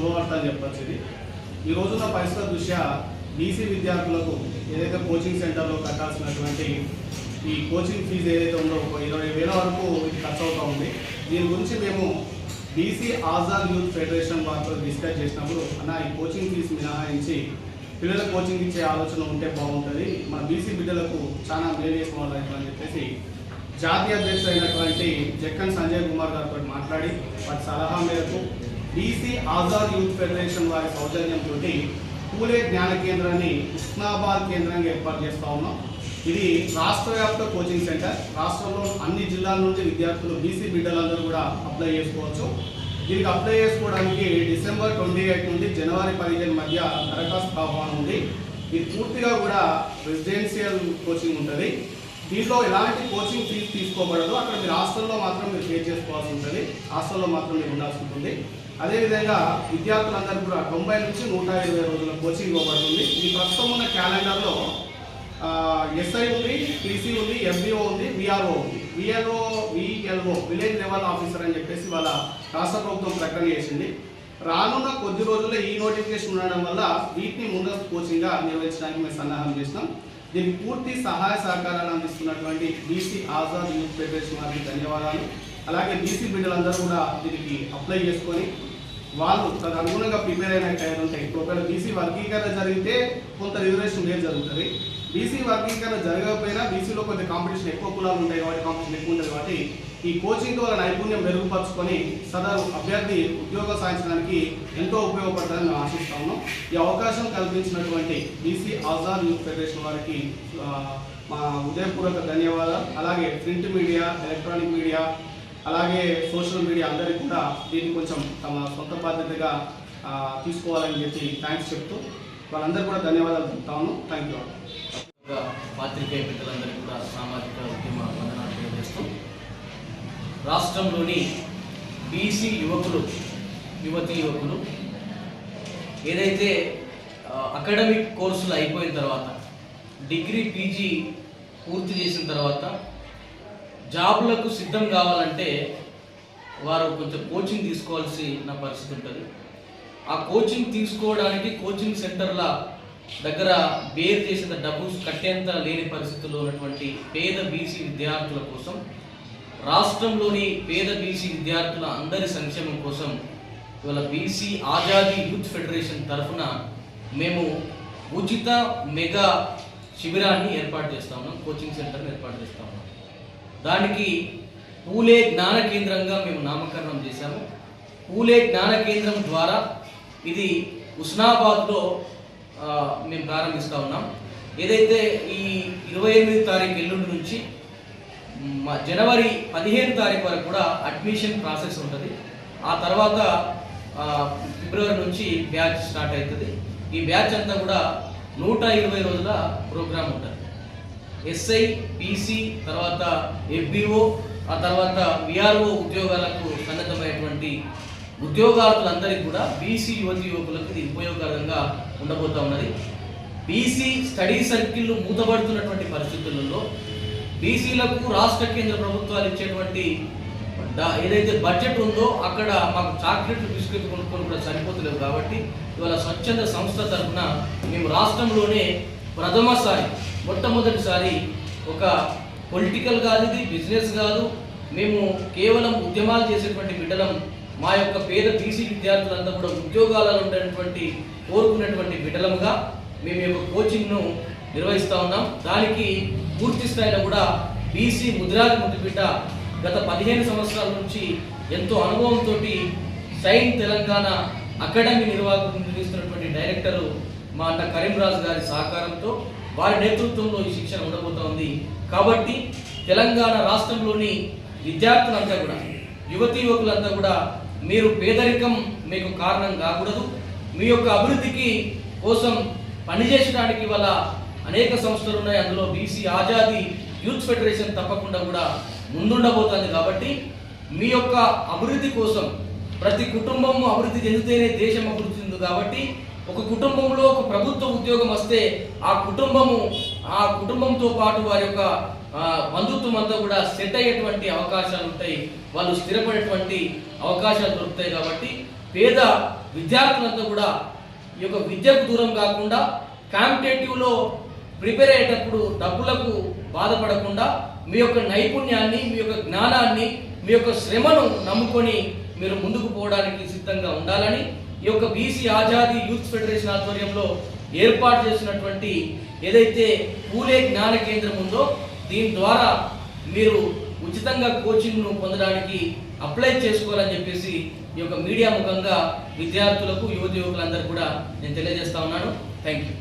శుభవార్త అని చెప్పచ్చు ఇది. ఈ రోజున పరిస్థితుల దృష్ట్యా బీసీ విద్యార్థులకు ఏదైతే కోచింగ్ సెంటర్లో కట్టాల్సినటువంటి ఈ కోచింగ్ ఫీజు ఏదైతే ఉందో ఒక ఇరవై వేల వరకు ఇది ఖర్చు అవుతూ ఉంది. దీని గురించి మేము బీసీ ఆజాద్ యూత్ ఫెడరేషన్ వారితో డిస్కస్ చేసినప్పుడు అన్న ఈ కోచింగ్ ఫీజు మినహాయించి పిల్లల కోచింగ్ ఇచ్చే ఆలోచన ఉంటే బాగుంటుంది. మన బీసీ బిడ్డలకు చాలా మేలు చేసుకోవాలి అని చెప్పేసి జాతీయ అధ్యక్షుడు అయినటువంటి జక్కన్ సంజయ్ కుమార్ గారితో మాట్లాడి వారి సలహా మేరకు బీసీ ఆజాద్ యూత్ ఫెడరేషన్ వారి సౌజన్యంతో పూలే జ్ఞాన కేంద్రాన్ని ఉస్నాబాద్ కేంద్రంగా ఏర్పాటు చేస్తా ఉన్నాం. ఇది రాష్ట్ర వ్యాప్త కోచింగ్ సెంటర్. రాష్ట్రంలో అన్ని జిల్లాల నుంచి విద్యార్థులు బీసీ బిడ్డలందరూ కూడా అప్లై చేసుకోవచ్చు. దీనికి అప్లై చేసుకోవడానికి డిసెంబర్ ట్వంటీ ఎయిట్ నుండి జనవరి పదిహేను మధ్య దరఖాస్తు ఆహ్వానం ఉంది. ఇది పూర్తిగా కూడా రెసిడెన్షియల్ కోచింగ్ ఉంటుంది. దీంట్లో ఎలాంటి కోచింగ్ ఫీజు తీసుకోబడదు అక్కడ మీరు హాస్టల్లో మాత్రం మీరు పే చేసుకోవాల్సి ఉంటుంది. హాస్టల్లో మాత్రం మీరు ఉండాల్సి ఉంటుంది. అదేవిధంగా విద్యార్థులందరూ కూడా తొంభై నుంచి నూట ఇరవై రోజుల కోచింగ్ ఇవ్వబడుతుంది. ఈ ప్రస్తుతం ఉన్న క్యాలెండర్లో ఎస్ఐ ఉంది పీసీ ఉంది ఎఫ్బిఓ ఉంది విఆర్ఓ ఉంది. VLO VLO village level officer అని చెప్పేసి వాళ్ళ రాష్ట్ర ప్రభుత్వం ప్రకటన చేసింది. రానున్న కొద్ది రోజుల్లో ఈ నోటిఫికేషన్ ఉండడం వల్ల వీటిని ముందస్తు కోచింగ్గా నిర్వహించడానికి మేము సన్నాహం చేసినాం. దీనికి పూర్తి సహాయ సహకారాలు అందిస్తున్నటువంటి బీసీ ఆజాద్ యూత్ ఫెడరేషన్ వారికి ధన్యవాదాలు. అలాగే బీసీ బిడ్డలందరూ కూడా దీనికి అప్లై చేసుకొని వాళ్ళు తన అనుగుణంగా ప్రిపేర్ అయిన టైం ఉంటాయి. ఒకవేళ బీసీ వర్గీకరణ జరిగితే కొంత రిజర్వేషన్ లేదు జరుగుతుంది. బీసీ వర్గీకరణ జరగకపోయినా బీసీలో కొంత కాంపిటీషన్ ఎక్కువ కులాలు ఉంటాయి కాబట్టి కాంపిటీషన్ ఎక్కువ ఉంటుంది కాబట్టి ఈ కోచింగ్ వల్ల నైపుణ్యం మెరుగుపరుచుకొని సదరు అభ్యర్థి ఉద్యోగం సాధించడానికి ఎంతో ఉపయోగపడతారని మేము ఆశిస్తా ఉన్నాం. ఈ అవకాశం కల్పించినటువంటి బీసీ ఆజాద్ యూత్ ఫెడరేషన్ వారికి మా ఉదయపూర్వక ధన్యవాదాలు. అలాగే ప్రింట్ మీడియా ఎలక్ట్రానిక్ మీడియా అలాగే సోషల్ మీడియా అందరికీ కూడా దీన్ని కొంచెం తమ సొంత బాధ్యతగా తీసుకోవాలని చెప్పి థ్యాంక్స్ చెప్తూ వాళ్ళందరూ కూడా ధన్యవాదాలు చెప్తాను థ్యాంక్ యూ పాత్రికేయ పెద్దలందరికీ కూడా సామాజిక ఉద్యమ వందనాలు తెలియజేస్తూ రాష్ట్రంలోని బీసీ యువకులు యువతి యువకులు ఏదైతే అకాడమిక్ కోర్సులు అయిపోయిన తర్వాత డిగ్రీ పీజీ పూర్తి చేసిన తర్వాత జాబులకు సిద్ధం కావాలంటే వారు కొంచెం కోచింగ్ తీసుకోవాల్సిన పరిస్థితి ఉంటుంది. ఆ కోచింగ్ తీసుకోవడానికి కోచింగ్ సెంటర్ల దగ్గర బేర్ చేసిన డబ్బు కట్టేంత లేని పరిస్థితుల్లో ఉన్నటువంటి పేద బీసీ విద్యార్థుల కోసం రాష్ట్రంలోని పేద బీసీ విద్యార్థుల అందరి సంక్షేమం కోసం ఇవాళ బీసీ ఆజాదీ యూత్ ఫెడరేషన్ తరఫున మేము ఉచిత మెగా శిబిరాన్ని ఏర్పాటు చేస్తా ఉన్నాం కోచింగ్ సెంటర్ని ఏర్పాటు చేస్తా ఉన్నాం. దానికి పూలే జ్ఞాన కేంద్రంగా మేము నామకరణం చేశాము. పూలే జ్ఞాన కేంద్రం ద్వారా ఇది ఉస్నాబాద్లో మేము ప్రారంభిస్తా ఉన్నాం. ఏదైతే ఈ ఇరవై ఎనిమిది తారీఖు ఎల్లుండి నుంచి జనవరి పదిహేను తారీఖు వరకు కూడా అడ్మిషన్ ప్రాసెస్ ఉంటుంది. ఆ తర్వాత ఫిబ్రవరి నుంచి బ్యాచ్ స్టార్ట్ అవుతుంది. ఈ బ్యాచ్ అంతా కూడా నూట ఇరవై రోజుల ప్రోగ్రామ్ ఉంటుంది. ఎస్ఐ పీసీ తర్వాత ఎఫ్బిఓ ఆ తర్వాత విఆర్ఓ ఉద్యోగాలకు సన్నద్ధమైనటువంటి ఉద్యోగార్థులందరికీ కూడా బీసీ యువతి యువకులకు ఇది ఉపయోగకరంగా ఉండబోతా ఉన్నది. బీసీ స్టడీ సర్కిల్ మూతబడుతున్నటువంటి పరిస్థితులలో బీసీలకు రాష్ట్ర కేంద్ర ప్రభుత్వాలు ఇచ్చేటువంటి ఏదైతే బడ్జెట్ ఉందో అక్కడ మాకు చాక్లెట్లు బిస్కెట్ కొనుక్కొని కూడా సరిపోతలేవు కాబట్టి ఇవాళ స్వచ్ఛంద సంస్థ తరఫున మేము రాష్ట్రంలోనే ప్రథమసారి మొట్టమొదటిసారి ఒక పొలిటికల్ కాదు ఇది బిజినెస్ కాదు మేము కేవలం ఉద్యమాలు చేసేటువంటి బిడ్డలం. మా యొక్క పేద బీసీ విద్యార్థులంతా కూడా ఉద్యోగాలలో ఉండేటువంటి కోరుకున్నటువంటి బిడ్డలంగా మేము యొక్క కోచింగ్ను నిర్వహిస్తూ ఉన్నాం. దానికి పూర్తి స్థాయిలో కూడా బీసీ ముద్రాది ముద్దుబిడ్డ గత పదిహేను సంవత్సరాల నుంచి ఎంతో అనుభవంతో సైన్ తెలంగాణ అకాడమీ నిర్వాహకులు నిర్వహిస్తున్నటువంటి డైరెక్టరు మా అన్న కరీంరాజు గారి సహకారంతో వారి నేతృత్వంలో ఈ శిక్షణ ఉండబోతోంది కాబట్టి తెలంగాణ రాష్ట్రంలోని విద్యార్థులంతా కూడా యువతీ యువకులంతా కూడా మీరు పేదరికం మీకు కారణం కాకూడదు. మీ యొక్క అభివృద్ధికి కోసం పనిచేయడానికి వల్ల అనేక సంస్థలు ఉన్నాయి. అందులో బీసీ ఆజాదీ యూత్ ఫెడరేషన్ తప్పకుండా కూడా ముందుండబోతుంది. కాబట్టి మీ యొక్క అభివృద్ధి కోసం ప్రతి కుటుంబము అభివృద్ధి చెందితేనే దేశం అభివృద్ధి చెందు కాబట్టి ఒక కుటుంబంలో ఒక ప్రభుత్వ ఉద్యోగం వస్తే ఆ కుటుంబము ఆ కుటుంబంతో పాటు వారి యొక్క బంధుత్వం అంతా కూడా సెట్ అయ్యేటువంటి అవకాశాలు ఉంటాయి. వాళ్ళు స్థిరపడేటువంటి అవకాశాలు దొరుకుతాయి. కాబట్టి పేద విద్యార్థులంతా కూడా ఈ యొక్క విద్యకు దూరం కాకుండా కాంపిటేటివ్లో ప్రిపేర్ అయ్యేటప్పుడు డబ్బులకు బాధపడకుండా మీ యొక్క నైపుణ్యాన్ని మీ యొక్క జ్ఞానాన్ని మీ యొక్క శ్రమను నమ్ముకొని మీరు ముందుకు పోవడానికి సిద్ధంగా ఉండాలని ఈ యొక్క బీసీ ఆజాదీ యూత్ ఫెడరేషన్ ఆధ్వర్యంలో ఏర్పాటు చేసినటువంటి ఏదైతే పూలే జ్ఞాన కేంద్రం ఉందో దీని ద్వారా మీరు ఉచితంగా కోచింగ్ను పొందడానికి అప్లై చేసుకోవాలని చెప్పేసి ఈ యొక్క మీడియా ముఖంగా విద్యార్థులకు యువత యువకులందరూ కూడా నేను తెలియజేస్తా ఉన్నాను. Thank you